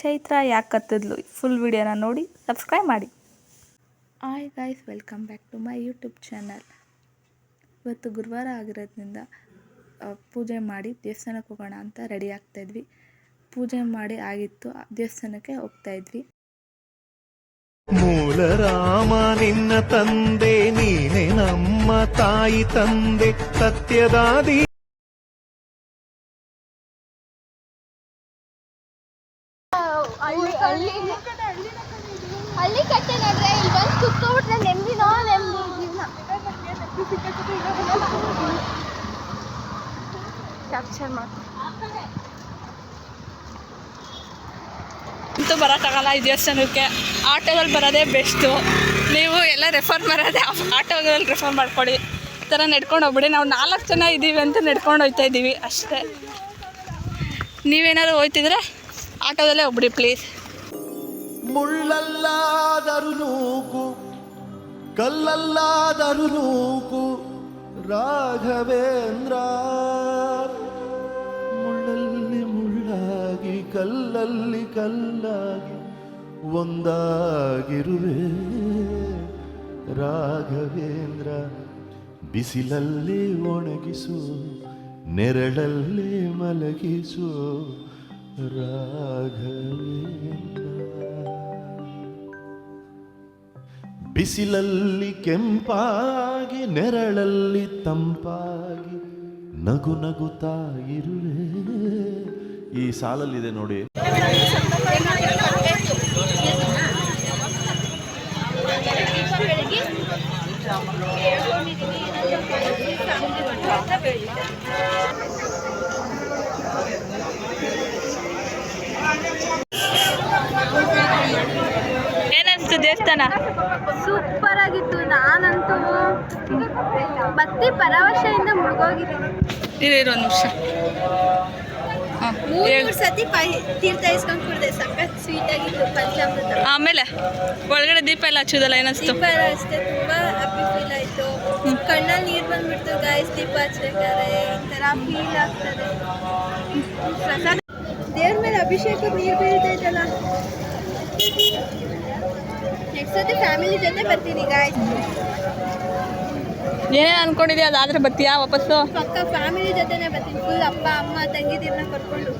ಚೈತ್ರ ಯಾಕೆ ಕತ್ತಿದ್ಲು? ಫುಲ್ ವಿಡಿಯೋನ ನೋಡಿ ಸಬ್ಸ್ಕ್ರೈಬ್ ಮಾಡಿ. Hi guys welcome back to my YouTube channel ಇವತ್ತು ಗುರುವಾರ ಆಗಿರೋದ್ರಿಂದ ಪೂಜೆ ಮಾಡಿ ದೇವಸ್ಥಾನಕ್ಕೆ ಹೋಗೋಣ ಅಂತ ರೆಡಿ ಆಗ್ತಾಯಿದ್ವಿ ಪೂಜೆ ಮಾಡಿ ಆಗಿತ್ತು ದೇವಸ್ಥಾನಕ್ಕೆ ಹೋಗ್ತಾಯಿದ್ವಿ ಮೂಲ ರಾಮ ನಿನ್ನ ತಂದೆ ನೀನೆ ನಮ್ಮ ತಾಯಿ ತಂದೆ ಸತ್ಯದಾದಿ. ಹಳ್ಳಿ ಹಳ್ಳಿ ಹಳ್ಳಿ ಕಟ್ಟೆ ನೋಡ್ರೆ ಇಲ್ಲಿ ಬಂದು ನೆಮ್ಮದಿ ನೆಮ್ಮದಿನೋ ನೆಮ್ಮದಿ ಜೀವನ ಕ್ಯಾಪ್ಚರ್ ಮಾಡಿ. ಅಂತೂ ಬರೋಕ್ಕಾಗಲ್ಲ ಈ ದೇವಸ್ಥಾನಕ್ಕೆ. ಆಟೋದಲ್ಲಿ ಬರೋದೇ ಬೆಸ್ಟು ನೀವು ಎಲ್ಲ ರೆಫರ್ ಮಾಡೋದೇ ಆಟೋಗಳಲ್ಲಿ ರೆಫರ್ ಮಾಡ್ಕೊಳ್ಳಿ. ಈ ಥರ ನಡ್ಕೊಂಡು ಹೋಗ್ಬಿಡಿ. ನಾವು ನಾಲ್ಕು ಜನ ಇದ್ದೀವಿ ಅಂತ ನಡ್ಕೊಂಡು ಹೋಗ್ತಾ ಇದ್ದೀವಿ ಅಷ್ಟೇ. ನೀವೇನಾದ್ರು ಹೋಗ್ತಿದ್ರೆ ಆಟೋದಲ್ಲೇ ಹೋಗ್ಬಿಡಿ ಪ್ಲೀಸ್ ಮುಳ್ಳಲ್ಲಾದರೂ ನೂಕು, ಕಲ್ಲಲ್ಲಾದರೂ ನೂಕು, ರಾಘವೇಂದ್ರ. ಮುಳ್ಳಲ್ಲಿ ಮುಳ್ಳಾಗಿ, ಕಲ್ಲಲ್ಲಿ ಕಲ್ಲಾಗಿ ಒಂದಾಗಿರುವೆ ರಾಘವೇಂದ್ರ. ಬಿಸಿಲಲ್ಲಿ ಒಣಗಿಸು, ನೆರಳಲ್ಲಿ ಮಲಗಿಸು ಬಿಸಿಲಲ್ಲಿ ಕೆಂಪಾಗಿ ನೆರಳಲ್ಲಿ ತಂಪಾಗಿ ನಗು ನಗುತ್ತಾ ಇರುವೆ. ಈ ಸಾಲಲ್ಲಿದೆ ನೋಡಿ. ದೇವಸ್ಥಾನ? ಸೂಪರ್ ಆಗಿತ್ತು. ನಾನಂತೂ ಭಕ್ತಿ ಪರವಶೆಯಿಂದ ಮುಳುಗೋಗಿದ್ದೀನಿ. ಇರೋ ಒಂದು ನಿಮಿಷ. ಮೂರು ಸತಿ ತೀರ್ಥ ಇಸ್ಕೊಂಡು ಕುಡ್ದೆ. ಸಖತ್ ಸ್ವೀಟ್ ಆಗಿತ್ತು ಪಂಚಾಮೃತ. ಆಮೇಲೆ ಒಳಗಡೆ ದೀಪ ಎಲ್ಲ ಹಚ್ಚೋದಲ್ಲ ಏನಿಸ್ತು? ದೀಪ ಎಲ್ಲ ಅಷ್ಟೇ ತುಂಬ ಹ್ಯಾಪಿ ಫೀಲ್ ಆಯ್ತು. ಕಣ್ಣಲ್ಲಿ ನೀರು ಬಂದ್ಬಿಡ್ತು ಗಾಯಸ್ ದೀಪ ಹಚ್ಬೇಕಾದ್ರೆ ಒಂಥರ ಫೀಲ್ ಆಗ್ತದೆ. ಪ್ರಸಾದ ದೇವ್ರ ಮೇಲೆ ಅಭಿಷೇಕಕ್ಕೆ ನೀರು ಬೀಳ್ತೈತಲ್ಲ ನೆಕ್ಸ್ಟ್ ಸತಿ ಫ್ಯಾಮಿಲಿ ಜೊತೆ ಬರ್ತೀನಿ ಏನೇ ಅನ್ಕೊಂಡಿದ್ಯಾ? ಅದಾದ್ರೆ ಬರ್ತೀಯಾ ವಾಪಸ್ಸು? ಪಕ್ಕ ಫ್ಯಾಮಿಲಿ ಜೊತೆನೆ ಬರ್ತೀನಿ. ಫುಲ್ ಅಪ್ಪ ಅಮ್ಮ ತಂಗಿದಿರನ್ನ ಕರ್ಕೊಂಡು.